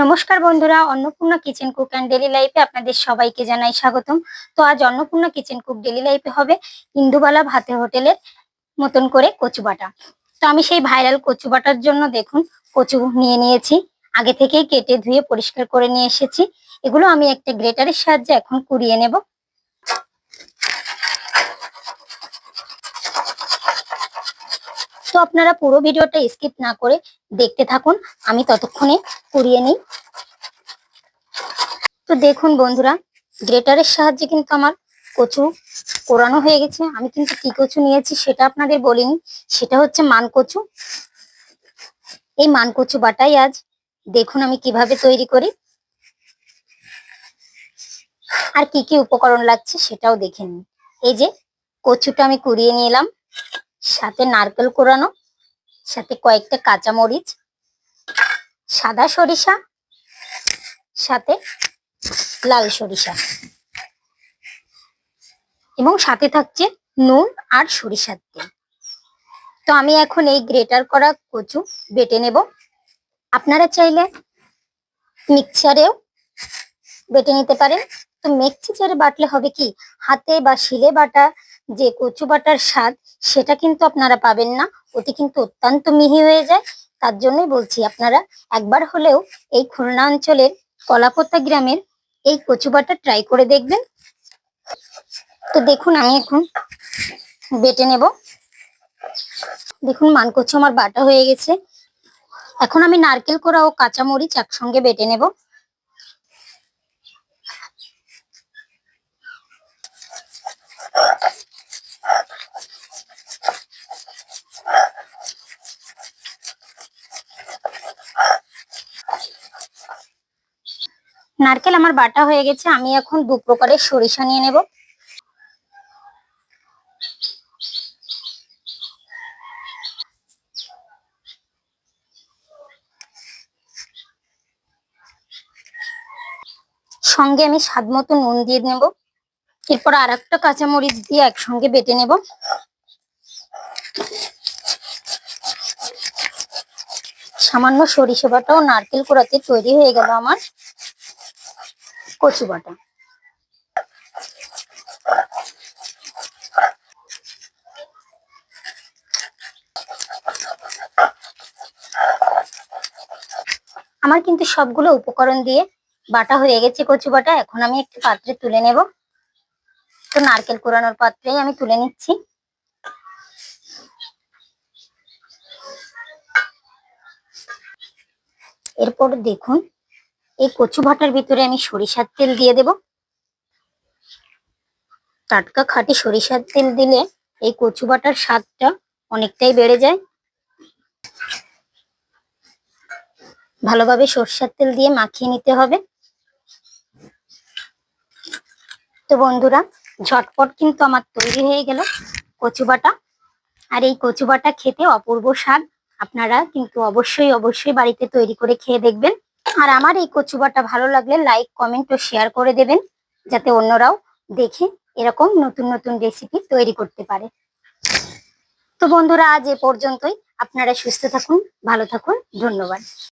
নমস্কার বন্ধুরা, Annapurna kitchen cook and daily লাইফে আপনাদের সবাইকে জানাই স্বাগতম। তো আজ অন্নপূর্ণা কিচেন কুক ডেলি লাইফে হবে ইন্দুবালা ভাতে হোটেলের মতন করে কচু বাটা। তো আমি সেই ভাইরাল কচু বাটার জন্য দেখুন, কচু নিয়ে নিয়েছি। আগে থেকেই কেটে ধুয়ে পরিষ্কার করে নিয়ে এসেছি। এগুলো আমি একটা গ্রেটারের সাহায্যে এখন কুড়িয়ে নেব। আপনারা পুরো ভিডিওটা স্কিপ না করে দেখতে থাকুন। আমি ততক্ষণে কুড়িয়ে নিই। তো দেখুন বন্ধুরা, গ্রেটারের সাহায্যে কিন্তু আমার কচু কোরানো হয়ে গেছে। আমি কিন্তু কি কচু নিয়েছি সেটা আপনাদের বলিনি। সেটা হচ্ছে মান কচু এই মান কচু বাটাই আজ দেখুন আমি কীভাবে তৈরি করি। আর কি কি উপকরণ লাগছে সেটাও দেখে নিন। এই যে কচুটা আমি কুড়িয়ে নিলাম। সাথে নারকেল কোরানো, সাথে কয়েকটা কাঁচামরিচ, সাদা সরিষা, সাথে লাল সরিষা এবং সাথে থাকছে নুন আর সরিষার তেল। তো আমি এখন এই গ্রেটার করা কচু বেটে নেব। আপনারা চাইলে মিক্সারেও বেটে নিতে পারেন। তো মিক্সচারে বাটলে হবে কি? হাতে বা শিলে বাটা যে কচু বাটার স্বাদ, সেটা কিন্তু আপনারা পাবেন না। ওটি কিন্তু অত্যন্ত মিহি হয়ে যায়। তার জন্যই বলছি আপনারা একবার হলেও এই খুলনা অঞ্চলের কলাপত্তা গ্রামের এই কচু বাটা ট্রাই করে দেখবেন। তো দেখুন, আমি এখন বেটে নেব। দেখুন, মানকচু আমার বাটা হয়ে গেছে। এখন আমি নারকেল কোড়া ও কাঁচামরিচ একসঙ্গে বেটে নেব। নারকেল আমার বাটা হয়ে গেছে, আমি এখন দু প্রকারের সরিষা নিয়ে নেব। সঙ্গে আমি স্বাদ মতো নুন দিয়ে নেব। এরপর আর একটা কাঁচামরিচ দিয়ে একসঙ্গে বেটে নেব। সামান্য সরিষা বাটা ও নারকেল কোড়াতে তৈরি হয়ে গেল আমার কচু বাটা। আমার কিন্তু সবগুলো উপকরণ দিয়ে বাটা হয়ে গেছে কচু বাটা। এখন আমি একটি পাত্রে তুলে নেব। তো নারকেল কোরানোর পাত্রেই আমি তুলে নিচ্ছি। এরপর দেখুন, এই কচু বাটার ভিতরে আমি সরিষার তেল দিয়ে দেব। টাটকা খাটি সরিষার তেল দিলে এই কচু বাটার স্বাদটা অনেকটাই বেড়ে যায়। ভালোভাবে সর্ষার তেল দিয়ে মাখিয়ে নিতে হবে। তো বন্ধুরা ঝটপট কিন্তু আমার তৈরি হয়ে গেল কচু বাটা। আর এই কচু বাটা খেতে অপূর্ব স্বাদ। আপনারা কিন্তু অবশ্যই অবশ্যই বাড়িতে তৈরি করে খেয়ে দেখবেন। আর আমার এই কচু বাটা ভালো লাগলে লাইক কমেন্ট ও শেয়ার করে দেবেন, যাতে অন্যরাও দেখে এরকম নতুন নতুন রেসিপি তৈরি করতে পারে। তো বন্ধুরা, আজ এ পর্যন্তই। আপনারা সুস্থ থাকুন, ভালো থাকুন। ধন্যবাদ।